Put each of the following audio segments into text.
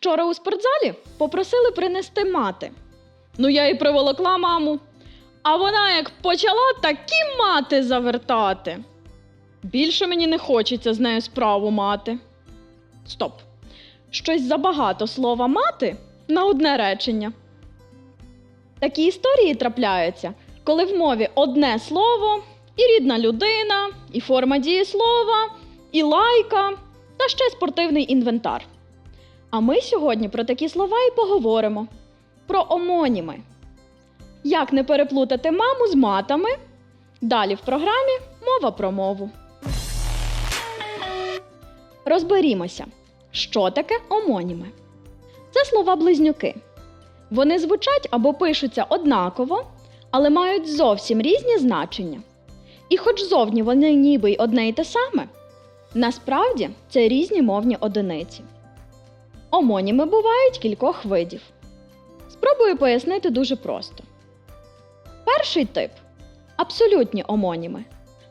Вчора у спортзалі попросили принести мати. Ну, я і приволокла маму. А вона як почала такі мати завертати. Більше мені не хочеться з нею справу мати. Стоп. Щось забагато слова мати на одне речення. Такі історії трапляються, коли в мові одне слово, і рідна людина, і форма дієслова, і лайка, та ще спортивний інвентар. А ми сьогодні про такі слова і поговоримо: про омоніми. Як не переплутати маму з матами? Далі в програмі мова про мову. Розберімося, що таке омоніми. Це слова близнюки. Вони звучать або пишуться однаково, але мають зовсім різні значення. І хоч зовні вони ніби й одне й те саме, насправді це різні мовні одиниці. Омоніми бувають кількох видів. Спробую пояснити дуже просто. Перший тип абсолютні омоніми.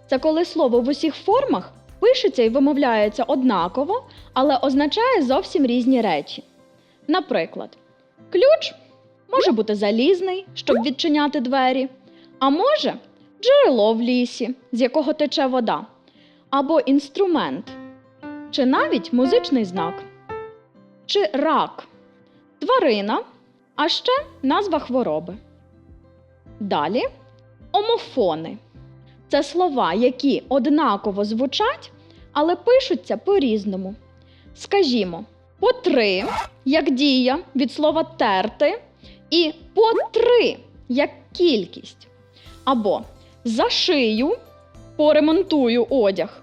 Це коли слово в усіх формах пишеться і вимовляється однаково, але означає зовсім різні речі. Наприклад, ключ може бути залізний, щоб відчиняти двері, а може джерело в лісі, з якого тече вода, або інструмент, чи навіть музичний знак, чи рак, тварина, а ще назва хвороби. Далі омофони. Це слова, які однаково звучать, але пишуться по-різному. Скажімо, по три, як дія від слова терти, і по три як кількість. Або за шию поремонтую одяг.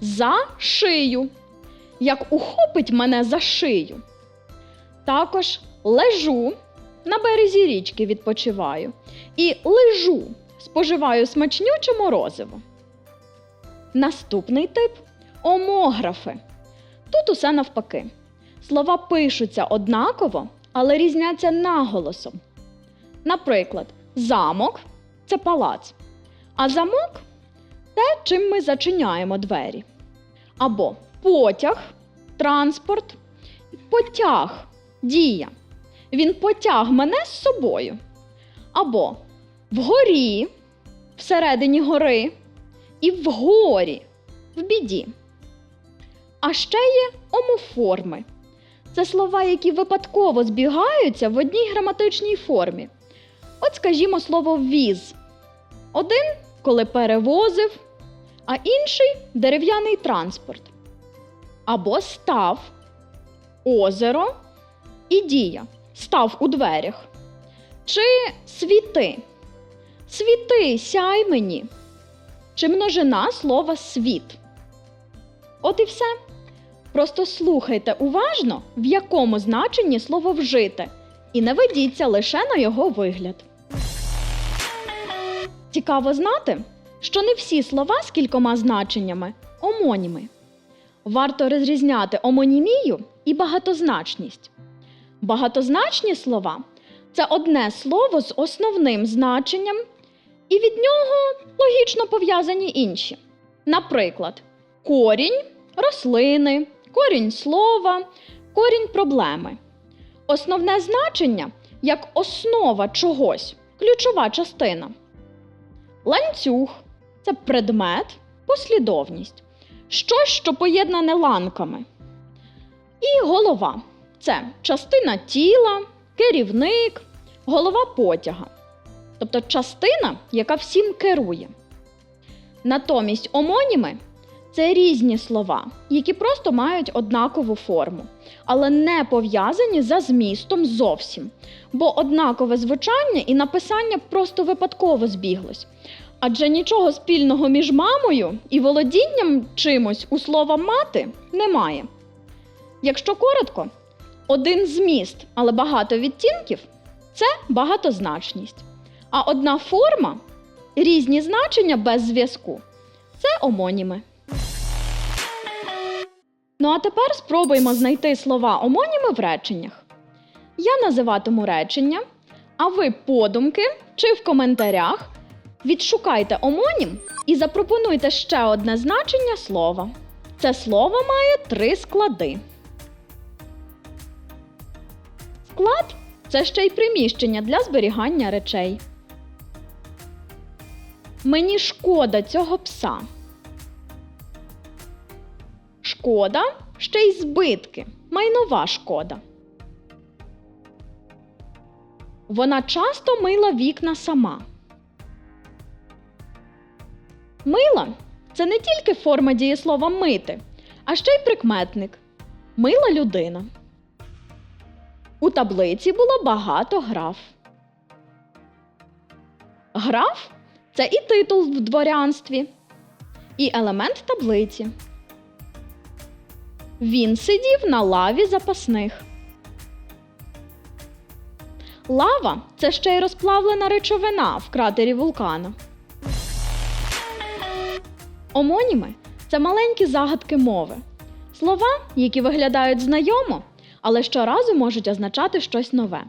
За шию, як ухопить мене за шию. Також лежу на березі річки відпочиваю і лежу, споживаю смачнюче морозиво. Наступний тип омографи. Тут усе навпаки. Слова пишуться однаково, але різняться наголосом. Наприклад, замок це палац, а замок те, чим ми зачиняємо двері. Або потяг, транспорт, потяг, дія. Він потяг мене з собою. Або вгорі, всередині гори, і вгорі, в біді. А ще є омоформи. Це слова, які випадково збігаються в одній граматичній формі. От, скажімо, слово віз. Один, коли перевозив, а інший дерев'яний транспорт. Або став, озеро і дія. Став у дверях. Чи світи. Світи, сяй мені. Чи множина слова світ. От і все. Просто слухайте уважно, в якому значенні слово вжите, і не ведіться лише на його вигляд. Цікаво знати, що не всі слова з кількома значеннями омоніми. Варто розрізняти омонімію і багатозначність. Багатозначні слова це одне слово з основним значенням, і від нього логічно пов'язані інші. Наприклад, корінь рослини, корінь слова, корінь проблеми. Основне значення як основа чогось, ключова частина. Ланцюг це предмет, послідовність, щось, що поєднане ланками. І голова це частина тіла, керівник, голова потяга. Тобто частина, яка всім керує. Натомість омоніми це різні слова, які просто мають однакову форму, але не пов'язані за змістом зовсім, бо однакове звучання і написання просто випадково збіглось. Адже нічого спільного між мамою і володінням чимось у слова мати немає. Якщо коротко, один зміст, але багато відтінків це багатозначність. А одна форма різні значення без зв'язку це омоніми. Ну а тепер спробуємо знайти слова омоніми в реченнях. Я називатиму речення, а ви подумки чи в коментарях відшукайте омонім і запропонуйте ще одне значення слова. Це слово має три склади. склад це ще й приміщення для зберігання речей. Мені шкода цього пса. Шкода ще й збитки. Майнова шкода. Вона часто мила вікна сама. Мила це не тільки форма дієслова мити, а ще й прикметник. Мила людина. У таблиці було багато граф. Граф це і титул в дворянстві, і елемент таблиці. Він сидів на лаві запасних. Лава це ще й розплавлена речовина в кратері вулкана. Омоніми це маленькі загадки мови. Слова, які виглядають знайомо, але щоразу можуть означати щось нове.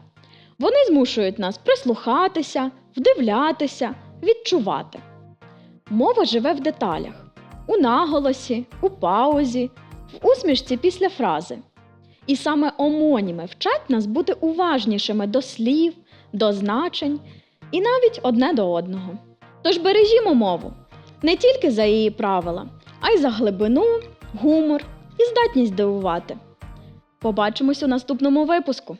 Вони змушують нас прислухатися, вдивлятися, відчувати. Мова живе в деталях, у наголосі, у паузі, в усмішці після фрази. І саме омоніми вчать нас бути уважнішими до слів, до значень і навіть одне до одного. Тож бережімо мову не тільки за її правила, а й за глибину, гумор і здатність дивувати. Побачимось у наступному випуску.